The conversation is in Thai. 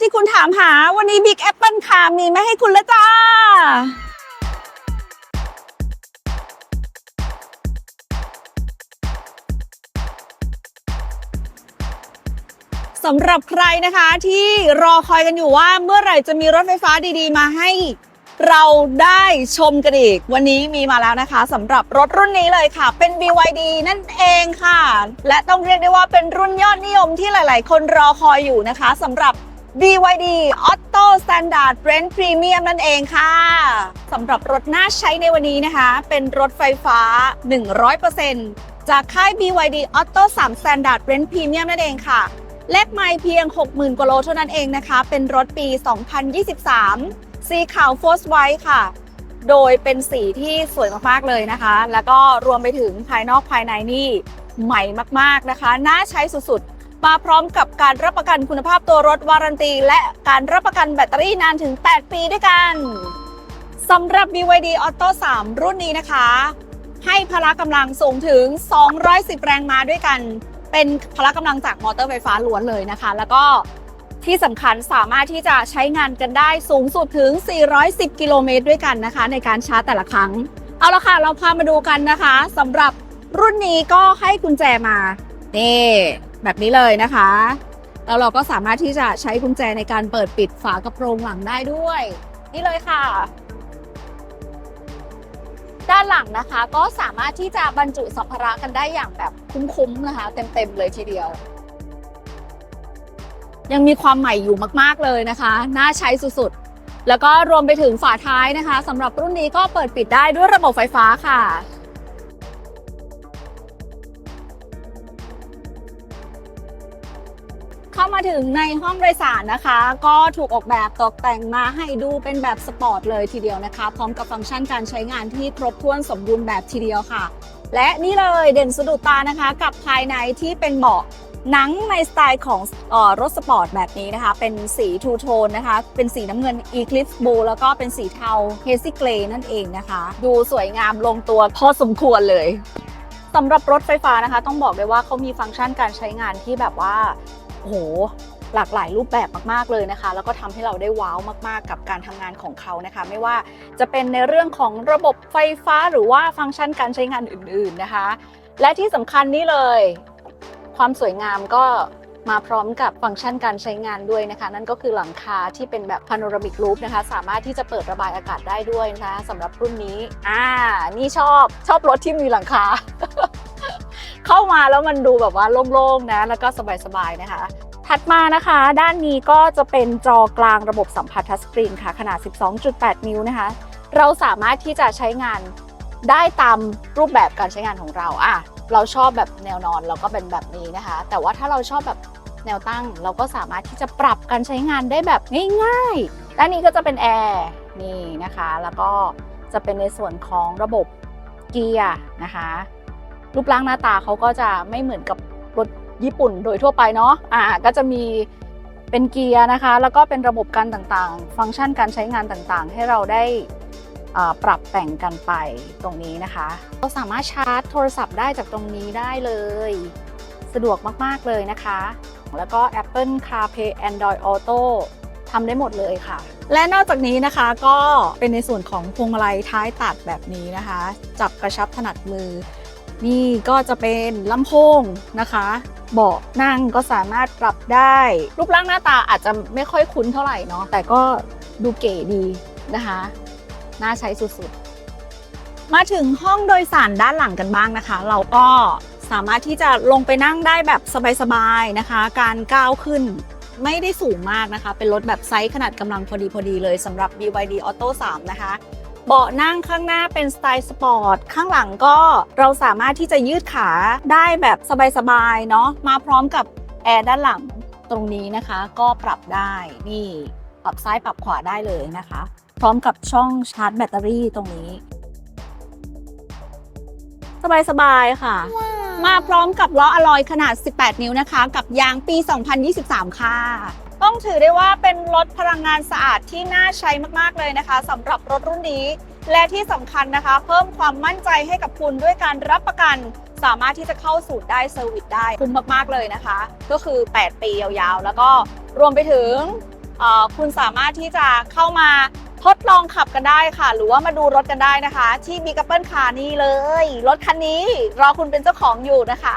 ที่คุณถามหาวันนี้ Big Apple Car มีมาให้คุณแล้วจ้า สำหรับใครนะคะที่รอคอยกันอยู่ว่าเมื่อไหร่จะมีรถไฟฟ้าดีๆ มาให้เราได้ชมกันอีก วันนี้มีมาแล้วนะคะสำหรับรถรุ่นนี้เลยค่ะ เป็น BYD นั่นเองค่ะ และต้องเรียกได้ว่าเป็นรุ่นยอดนิยมที่หลาย ๆ คนรอคอยอยู่นะคะสำหรับ BYD Auto Standard Range Premium นั่นเองค่ะสำหรับรถน่าใช้ในวันนี้นะคะ เป็นรถไฟฟ้า 100%จากค่าย BYD Auto 3 Standard Range Premium นั่นเองค่ะ เลขไม่เพียง 60,000กว่าโลเท่านั้นเองนะคะ เป็นรถปี 2023 สีขาว Force White ค่ะ โดยเป็นสีที่สวยมากๆเลยนะคะ แล้วก็รวมไปถึงภายนอกภายในนี่ใหม่มากๆนะคะ น่าใช้สุดๆ มาพร้อมกับการรับประกันคุณภาพตัวรถวารันตี และการรับประกันแบตเตอรี่นานถึง 8 ปีด้วยกันสำหรับ BYD Auto 3 รุ่นนี้นะคะ ให้พละกำลังสูงถึง 210 แรงม้าด้วยกัน เป็นพละกำลังจากมอเตอร์ไฟฟ้าล้วนเลยนะคะ แล้วก็ที่สำคัญสามารถที่จะใช้งานกันได้สูงสุดถึง 410 กิโลเมตรด้วยกันนะคะ ในการชาร์จแต่ละครั้ง เอาละค่ะ เราพามาดูกันนะคะสำหรับรุ่นนี้ก็ให้กุญแจมา นี่ แบบนี้เลยนะคะ แล้วเราก็สามารถที่จะใช้กุญแจในการเปิดปิดฝากระโปรงหลังได้ด้วย นี่เลยค่ะ ด้านหลังนะคะก็สามารถที่จะบรรจุสัมภาระกันได้อย่างแบบคุ้มๆนะคะ เต็มๆเลยทีเดียว ยังมีความใหม่อยู่มากๆเลยนะคะ น่าใช้สุดๆ แล้วก็รวมไปถึงฝาท้ายนะคะสำหรับรุ่นนี้ก็เปิดปิดได้ด้วยระบบไฟฟ้าค่ะ เข้ามาถึงในห้องโดยสารนะคะ ก็ถูกออกแบบตกแต่งมาให้ดูเป็นแบบสปอร์ตเลยทีเดียวนะคะ พร้อมกับฟังก์ชันการใช้งานที่ครบถ้วนสมบูรณ์แบบทีเดียวค่ะ และนี่เลยเด่นสะดุดตานะคะ กับภายในที่เป็นเบาะหนังในสไตล์ของออรถสปอร์ตแบบนี้นะคะ เป็นสีทูโทนนะคะ เป็นสีน้ำเงิน Eclipse Blue แล้วก็เป็นสีเทา Hazy Gray นั่นเองนะคะ ดูสวยงามลงตัวพอสมควรเลยสำหรับรถไฟฟ้านะคะ ต้องบอกเลยว่าเขามีฟังก์ชันการใช้งานที่แบบว่า โอ้โหหลากหลายรูปแบบมาก ๆ เลยนะคะ แล้วก็ทำให้เราได้ว้าวมาก ๆ กับการทำงานของเขานะคะ ไม่ว่าจะเป็นในเรื่องของระบบไฟฟ้าหรือว่าฟังก์ชันการใช้งานอื่น ๆนะคะ และที่สำคัญนี่เลย ความสวยงามก็มาพร้อมกับฟังก์ชันการใช้งานด้วยนะคะ นั่นก็คือหลังคาที่เป็นแบบพาโนรามิกรูฟนะคะ สามารถที่จะเปิดระบายอากาศได้ด้วยนะคะสำหรับรุ่นนี้ อ่า นี่ชอบชอบรถที่มีหลังคา เข้ามาแล้วมันดูแบบว่าโล่งๆนะแล้วก็สบายๆนะคะ ถัดมานะคะ ด้านนี้ก็จะเป็นจอกลางระบบสัมผัสทัชสกรีนค่ะขนาด 12.8 นิ้วนะคะ เราสามารถที่จะใช้งานได้ตามรูปแบบการใช้งานของเราอะเราชอบแบบแนวนอนเราก็เป็นแบบนี้นะคะ แต่ว่าถ้าเราชอบแบบแนวตั้ง เราก็สามารถที่จะปรับการใช้งานได้แบบง่ายๆ ด้านนี้ก็จะเป็นแอร์นี่นะคะ แล้วก็จะเป็นในส่วนของระบบเกียร์นะคะ รูปร่างหน้าตาเขาก็จะไม่เหมือนกับรถญี่ปุ่นโดยทั่วไปเนาะอ่าก็จะมีเป็นเกียร์นะคะ แล้วก็เป็นระบบการต่างๆ ฟังก์ชันการใช้งานต่างๆ ให้เราได้ปรับแต่งกันไปตรงนี้นะคะเราสามารถชาร์จโทรศัพท์ได้จากตรงนี้ได้เลย สะดวกมากๆเลยนะคะ แล้วก็ Apple CarPlay Android Auto ทำได้หมดเลยค่ะ และนอกจากนี้นะคะก็เป็นในส่วนของพวงมาลัยท้ายตัดแบบนี้นะคะ จับกระชับถนัดมือ นี่ก็จะเป็นลำโพงนะคะเบาะนั่งก็สามารถปรับได้ รูปร่างหน้าตาอาจจะไม่ค่อยคุ้นเท่าไหร่เนาะแต่ก็ดูเก๋ดีนะคะน่าใช้สุดๆ มาถึงห้องโดยสารด้านหลังกันบ้างนะคะ เราก็สามารถที่จะลงไปนั่งได้แบบสบายๆนะคะ การก้าวขึ้นไม่ได้สูงมากนะคะ เป็นรถแบบไซส์ขนาดกำลังพอดีพอดีเลยสำหรับ BYD Auto 3 นะคะ เบาะนั่งข้างหน้าเป็นสไตล์สปอร์ต ข้างหลังก็เราสามารถที่จะยืดขาได้แบบสบายๆเนาะ มาพร้อมกับแอร์ด้านหลังตรงนี้นะคะ ก็ปรับได้นี่ปรับซ้ายปรับขวาได้เลยนะคะ พร้อมกับช่องชาร์จแบตเตอรี่ตรงนี้ สบายๆค่ะ มาพร้อมกับล้ออะลอยขนาด 18 นิ้วนะคะ กับยางปี 2023 ค่ะ ต้องถือได้ว่าเป็นรถพลังงานสะอาดที่น่าใช้มากๆเลยนะคะสำหรับรถรุ่นนี้ และที่สำคัญนะคะ เพิ่มความมั่นใจให้กับคุณด้วยการรับประกัน สามารถที่จะเข้าสู่ได้เซอร์วิสได้คุ้มมากๆเลยนะคะ ก็คือ 8 ปียาวๆ แล้วก็รวมไปถึงคุณสามารถที่จะเข้ามาทดลองขับกันได้ค่ะ หรือว่ามาดูรถกันได้นะคะ ที่ Big Apple Car นี่เลย รถคันนี้รอคุณเป็นเจ้าของอยู่นะคะ